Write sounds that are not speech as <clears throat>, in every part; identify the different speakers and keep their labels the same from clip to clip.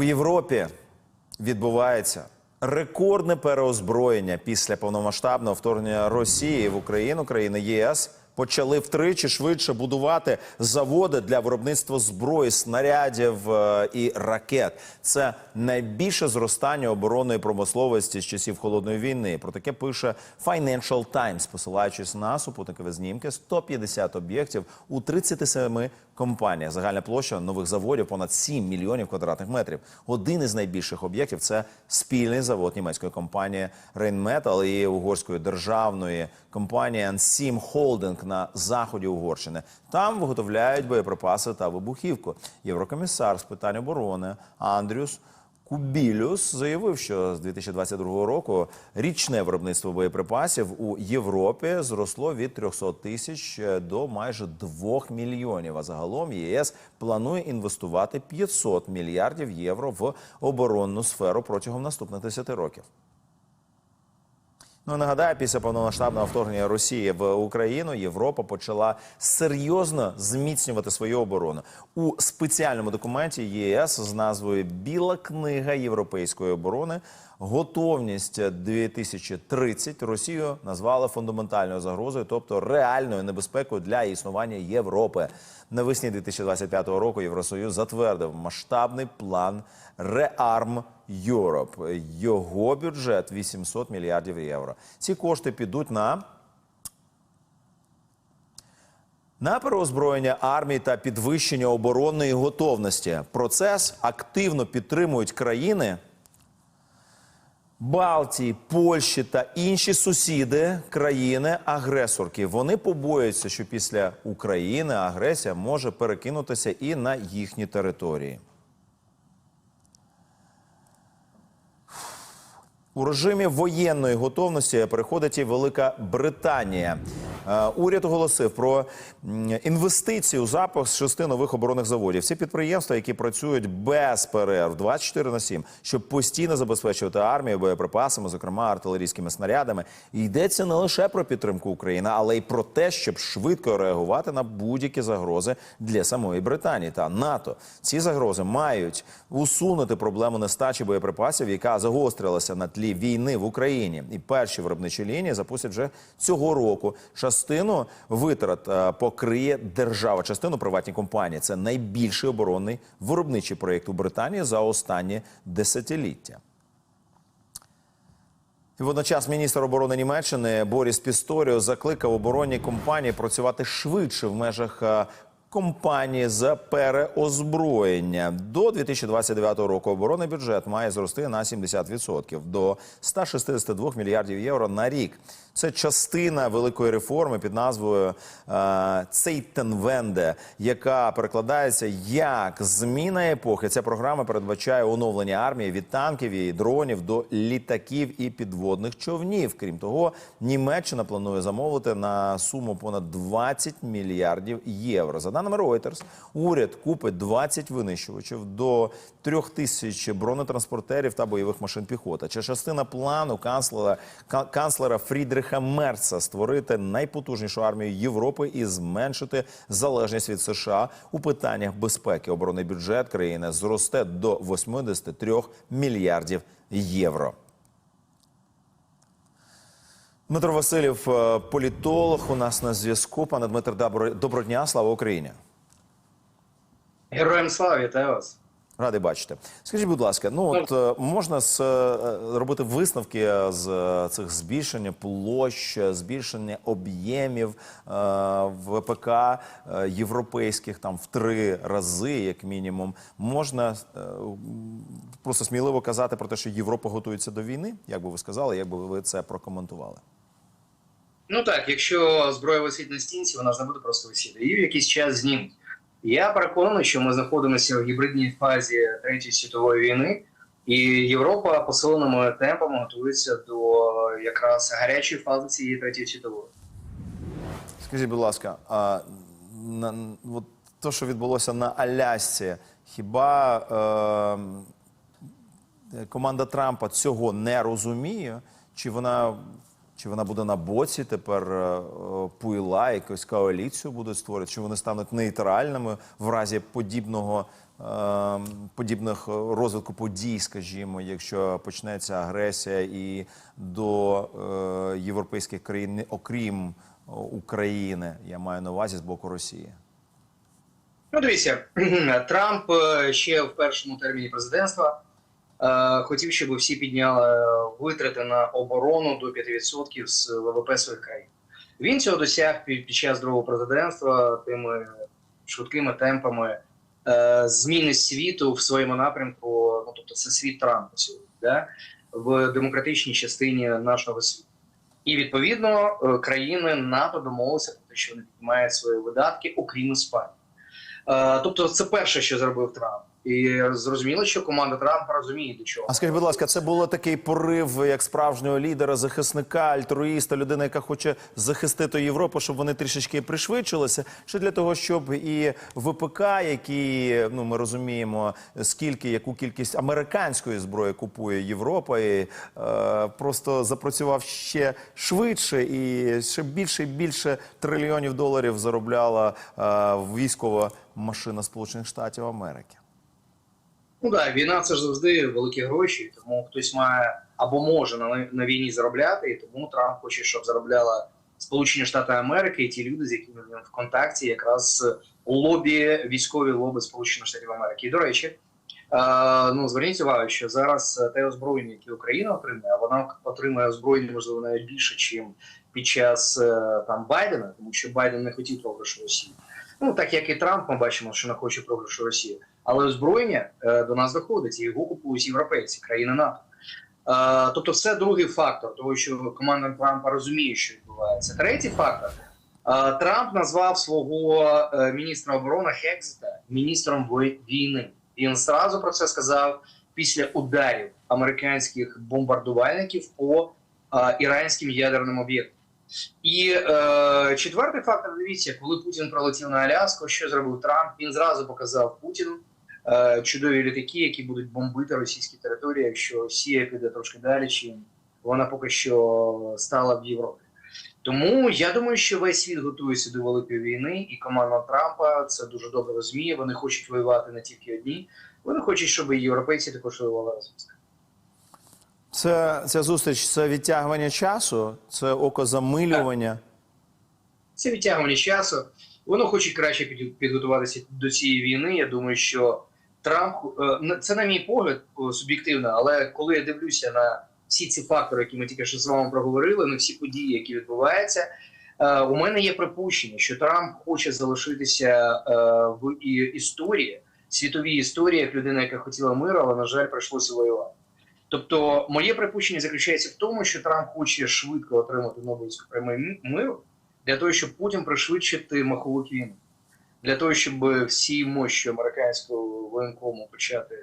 Speaker 1: У Європі відбувається рекордне переозброєння після повномасштабного вторгнення Росії в Україну. Країни ЄС почали втричі швидше будувати заводи для виробництва зброї, снарядів е, і ракет. Це найбільше зростання оборонної промисловості з часів холодної війни. Про таке пише Financial Times, посилаючись на супутникові знімки 150 об'єктів у 37 компаніях. Загальна площа нових заводів понад 7 мільйонів квадратних метрів. Один із найбільших об'єктів це спільний завод німецької компанії Rheinmetall і угорської державної компанії Ansim Holding на заході Угорщини. Там виготовляють боєприпаси та вибухівку. Єврокомісар з питань оборони Андрюс. Кубілюс заявив, що з 2022 року річне виробництво боєприпасів у Європі зросло від 300 тисяч до майже 2 мільйонів. А загалом ЄС планує інвестувати 500 мільярдів євро в оборонну сферу протягом наступних 10 років. Ну нагадаю, після повномасштабного вторгнення Росії в Україну Європа почала серйозно зміцнювати свою оборону у спеціальному документі ЄС з назвою Біла книга європейської оборони. Готовність 2030 Росію назвали фундаментальною загрозою, тобто реальною небезпекою для існування Європи. Навесні 2025 року Євросоюз затвердив масштабний план Rearm Europe. Його бюджет 800 мільярдів євро. Ці кошти підуть на на переозброєння армії та підвищення оборонної готовності. Процес активно підтримують країни Балтії, Польщі та інші сусіди країни-агресорки. Вони побоюються, що після України агресія може перекинутися і на їхні території. У режимі воєнної готовності переходить і Велика Британія. Е, Уряд оголосив про інвестиції у запуск шести нових оборонних заводів. Ці підприємства, які працюють без перерв 24 на 7, щоб постійно забезпечувати армію боєприпасами, зокрема артилерійськими снарядами. І йдеться не лише про підтримку України, але й про те, щоб швидко реагувати на будь-які загрози для самої Британії та НАТО. Ці загрози мають усунути проблему нестачі боєприпасів, яка загострилася на тлі війни в Україні. І перші виробничі лінії запустять вже цього року. Частину витрат е, покриє держава, частину приватні компанії. Це найбільший оборонний виробничий проєкт у Британії за останні десятиліття. Водночас міністр оборони Німеччини Боріс Пісторіо закликав оборонні компанії працювати швидше в межах е, компанії з переозброєння. До 2029 року оборонний бюджет має зрости на 70% до 162 мільярдів євро на рік. Це частина великої реформи під назвою е, Цейтенвенде, яка перекладається як зміна епохи. Ця програма передбачає оновлення армії від танків і дронів до літаків і підводних човнів. Крім того, Німеччина планує замовити на суму понад 20 мільярдів євро. За даними Reuters, уряд купить 20 винищувачів до 3 тисяч бронетранспортерів та бойових машин піхоти. Це частина плану канцлера ка- канцлера Фрідриха Мерца створити найпотужнішу армію Європи і зменшити залежність від США у питаннях безпеки. Оборонний бюджет країни зросте до 83 мільярдів євро. Дмитро Васильєв, е, політолог, у нас на зв'язку. Пане Дмитро, добро- доброго дня, слава Україні.
Speaker 2: Героям слава, вітаю вас.
Speaker 1: Радий бачити. Скажіть, будь ласка, ну от е, можна з, е, робити висновки з цих збільшення площ, збільшення об'ємів ВПК європейських там в три рази, як мінімум. Можна просто сміливо казати про те, що Європа готується до війни. Як би ви сказали, як би ви це прокоментували?
Speaker 2: Ну так, якщо зброя висить на стінці, вона ж не буде просто висіти. Її в якийсь час знімуть. Я переконаний, що ми знаходимося в гібридній фазі Третьої світової війни, і Європа посиленими темпами готується до якраз гарячої фази цієї третьої світової.
Speaker 1: Скажіть, будь ласка, а на от то, що відбулося на Алясці, хіба е, команда Трампа цього не розуміє? Чи вона, чи вона буде на боці тепер е, пуйла, якусь коаліцію будуть створити? Чи вони стануть нейтральними в разі подібного е, подібних е, розвитку подій, скажімо, якщо почнеться агресія і до європейських країн, окрім України, я маю на увазі з боку Росії.
Speaker 2: Ну, дивіться, <clears throat> Трамп ще в першому терміні президентства хотів, щоб всі підняли витрати на оборону до 5% з ВВП своїх країн. Він цього досяг під, час другого президентства тими швидкими темпами е, зміни світу в своєму напрямку. Ну тобто, це світ Трампа сьогодні, да? в демократичній частині нашого світу. І відповідно е, країни НАТО домовилися про те, що вони піднімають свої видатки, окрім Іспанії. Е, Тобто, це перше, що зробив Трамп, і зрозуміло, що команда Трампа розуміє до чого.
Speaker 1: А скажіть, будь ласка, це було такий порив як справжнього лідера, захисника, альтруїста, людина, яка хоче захистити Європу, щоб вони трішечки пришвидшилися, чи для того, щоб і ВПК, які ну ми розуміємо, скільки яку кількість американської зброї купує Європа, і е, просто запрацював ще швидше і ще більше і більше трильйонів доларів заробляла е, військова машина Сполучених Штатів Америки.
Speaker 2: Ну так, війна це ж завжди великі гроші, тому хтось має або може на, на війні заробляти, і тому Трамп хоче, щоб заробляла Сполучені Штати Америки і ті люди, з якими він в контакті, якраз лобі, військові лоби Сполучених Штатів Америки. І до речі, е, ну зверніть увагу, що зараз те озброєння, яке Україна отримує, вона отримує озброєння, можливо, навіть більше, ніж під час е, там Байдена, тому що Байден не хотів програшу Росії. Ну так як і Трамп, ми бачимо, що не хоче програшу Росії. Але озброєння е, до нас доходить, і його купують європейці, країни НАТО. Е, тобто, це другий фактор, того що команда Трампа розуміє, що відбувається. Третій фактор: е, Трамп назвав свого міністра оборони Хексета міністром війни. Він зразу про це сказав після ударів американських бомбардувальників по іранським ядерним об'єктам. І е, четвертий фактор, дивіться, коли Путін прилетів на Аляску, що зробив Трамп? Він зразу показав Путіну чудові літаки, які будуть бомбити російські території, якщо Росія піде трошки далі, чим вона поки що стала в Європі. Тому я думаю, що весь світ готується до великої війни, і команда Трампа це дуже добре розуміє. Вони хочуть воювати не тільки одні, вони хочуть, щоб і європейці також воювали разом з ними.
Speaker 1: Це ця зустріч це відтягування часу, це окозамилювання.
Speaker 2: Це відтягування часу. Воно хоче краще під- підготуватися до цієї війни. Я думаю, що Трамп е, це на мій погляд е, суб'єктивно, але коли я дивлюся на всі ці фактори, які ми тільки що з вами проговорили, на всі події, які відбуваються, е, у мене є припущення, що Трамп хоче залишитися в історії, світовій історії, як людина, яка хотіла миру, але на жаль, прийшлося воювати. Тобто, моє припущення заключається в тому, що Трамп хоче швидко отримати Нобелівську премію миру для того, щоб Путін пришвидшити маховик війни, для того, щоб всі мощі американського воєнкому почати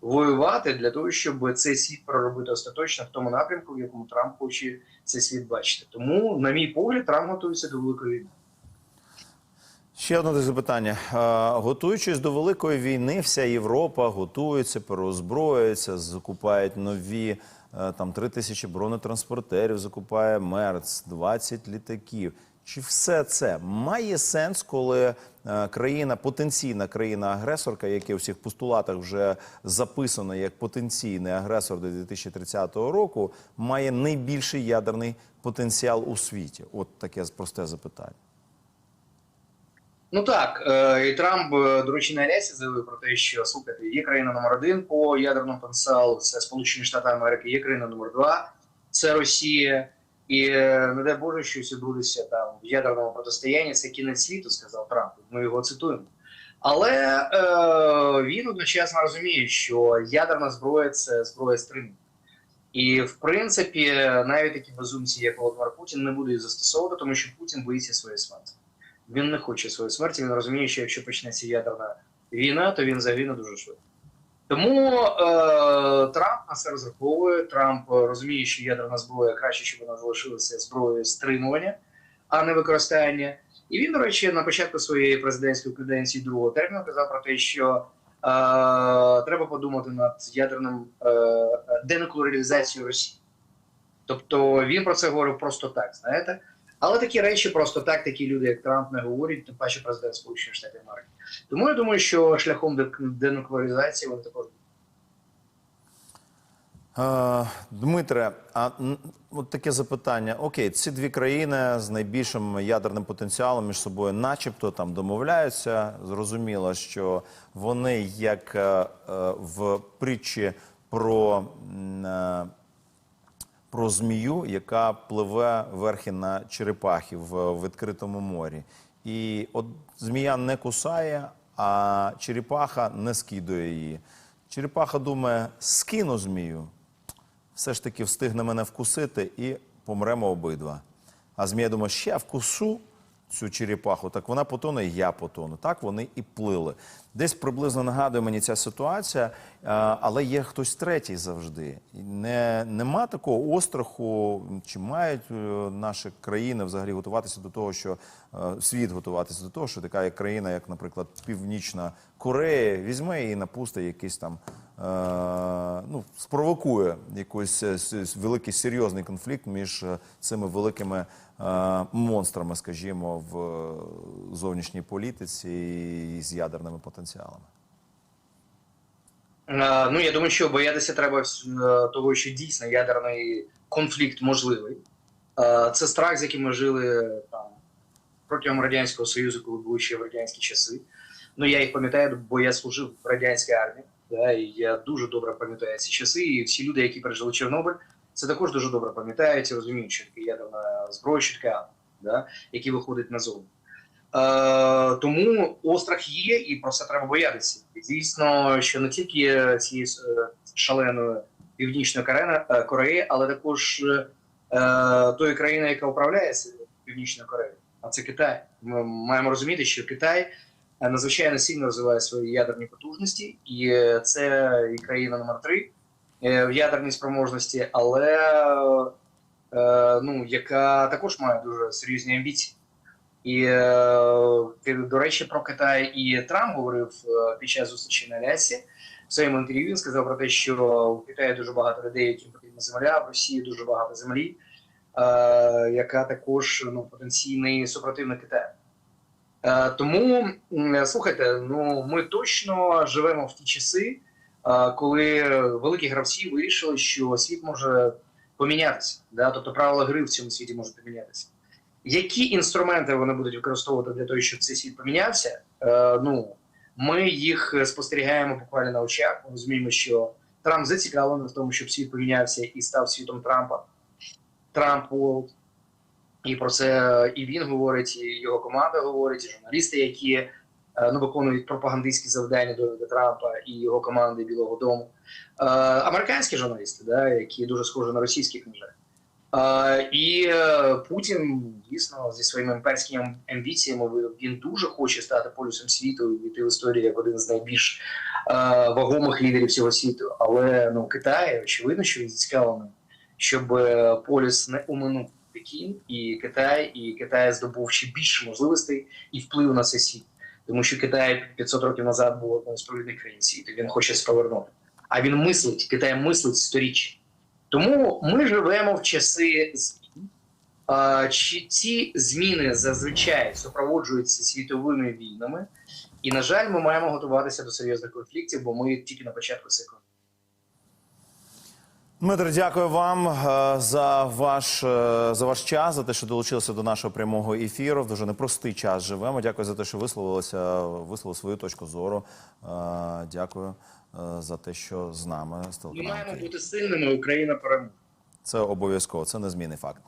Speaker 2: воювати, для того, щоб цей світ проробити остаточно в тому напрямку, в якому Трамп хоче цей світ бачити. Тому, на мій погляд, Трамп готується до великої війни.
Speaker 1: Ще одне запитання. Готуючись до великої війни, вся Європа готується, переозброюється, закупають нові е, там 3 тисячі бронетранспортерів, закупає Мерц, 20 літаків. Чи все це має сенс, коли е, країна, потенційна країна-агресорка, яке у всіх постулатах вже записано як потенційний агресор до 2030 року, має найбільший ядерний потенціал у світі? От таке просте запитання.
Speaker 2: Ну так, е, і Трамп, е, до речі, на Алясі заявив про те, що слухайте, є країна номер один по ядерному потенціалу, це Сполучені Штати Америки, є країна номер два, це Росія. І е, не дай Боже, щось відбудеться там в ядерному протистоянні. Це кінець світу, сказав Трамп. Ми його цитуємо. Але е, він одночасно розуміє, що ядерна зброя це зброя стриму. І в принципі, навіть такі безумці, як Володимир Путін, не буде її застосовувати, тому що Путін боїться своєї смерті. Він не хоче своєї смерті. Він розуміє, що якщо почнеться ядерна війна, то він загине дуже швидко. Тому е, Трамп на це розраховує. Трамп е, розуміє, що ядерна зброя краще, щоб вона залишилася зброєю стримування, а не використання. І він, до речі, на початку своєї президентської каденції другого терміну казав про те, що е, треба подумати над ядерним е, денуклеаризацією Росії. Тобто він про це говорив просто так, знаєте. Але такі речі просто так, такі люди, як Трамп, не говорять, тим паче президент Сполучених Штатів Америки. Тому я думаю, що шляхом денуклеаризації вони також.
Speaker 1: Дмитре, а от таке запитання. Окей, ці дві країни з найбільшим ядерним потенціалом між собою, начебто, там домовляються. Зрозуміло, що вони, як е, е, в притчі про, е, про змію, яка пливе верхи на черепахів в відкритому морі. І от змія не кусає, а черепаха не скидує її. Черепаха думає, скину змію, все ж таки встигне мене вкусити і помремо обидва. А змія думає, ще я вкушу цю черепаху, так вона потоне, і я потону. Так вони і плили. Десь приблизно нагадує мені ця ситуація, е, але є хтось третій завжди. Не, нема такого остраху, чи мають е, наші країни взагалі готуватися до того, що е, світ готуватися до того, що така країна, як, наприклад, Північна Корея, візьме і напустить якийсь там ну, спровокує якийсь е, великий серйозний конфлікт між е, цими великими е, монстрами, скажімо, в зовнішній політиці і з ядерними потенціалами.
Speaker 2: Ну, я думаю, що боятися треба того, що дійсно ядерний конфлікт можливий. Це страх, з яким ми жили там протягом Радянського Союзу, коли були ще в радянські часи. Ну, я їх пам'ятаю, бо я служив в радянській армії. Да, і я дуже добре пам'ятаю ці часи. І всі люди, які пережили Чорнобиль, це також дуже добре пам'ятають розуміють, що таке ядерна зброя, що да, які виходить назовні. Е, тому острах є, і про це треба боятися. І, Звісно, що не тільки цієї е, шаленої північної е, Кореї, але також е, тої країни, яка управляє північною Кореєю, а це Китай. Ми маємо розуміти, що Китай е, надзвичайно сильно розвиває свої ядерні потужності, і е, це і країна номер три е, в ядерній спроможності, але е, ну, яка також має дуже серйозні амбіції. І е, до речі, про Китай і Трамп говорив е, під час зустрічі на Лясі. В своєму інтерв'ю він сказав про те, що у Китаї дуже багато людей, яким потрібна земля, в Росії дуже багато землі, е, яка також ну, потенційний супротивник Китаю. Е, тому слухайте, ну ми точно живемо в ті часи, е, коли великі гравці вирішили, що світ може помінятися. Да? Тобто правила гри в цьому світі можуть помінятися. Які інструменти вони будуть використовувати для того, щоб цей світ помінявся? Е, ну, ми їх спостерігаємо буквально на очах. Ми розуміємо, що Трамп зацікавлений в тому, щоб світ помінявся і став світом Трампа. Трамп. І про це і він говорить, і його команда говорить, і журналісти, які е, ну, виконують пропагандистські завдання до, до Трампа і його команди Білого Дому. Е, американські журналісти, да, які дуже схожі на російських, на. Е, і е, Путін, дійсно, зі своїми імперськими амбіціями він дуже хоче стати полюсом світу і війти в історію як один з найбільш е, вагомих лідерів цього світу. Але ну, Китай, очевидно, що він зацікавлений, щоб е, полюс не уминув Пекін і Китай, і Китай здобув ще більше можливостей і вплив на цей світ. Тому що Китай 500 років назад був одною з провідних країн світу. Він хоче спровернути. А він мислить, Китай мислить сторіччя. Тому ми живемо в часи змін. Чи ці зміни зазвичай супроводжуються світовими війнами, і, на жаль, ми маємо готуватися до серйозних конфліктів, бо ми тільки на початку циклу.
Speaker 1: Дмитро, дякую вам е, за ваш, е, за ваш час, за те, що долучилися до нашого прямого ефіру. В дуже непростий час живемо. Дякую за те, що висловилися, висловили свою точку зору. Е, Дякую за те, що з нами
Speaker 2: Ми маємо бути сильними. Україна переможе.
Speaker 1: Це обов'язково, це незмінний факт.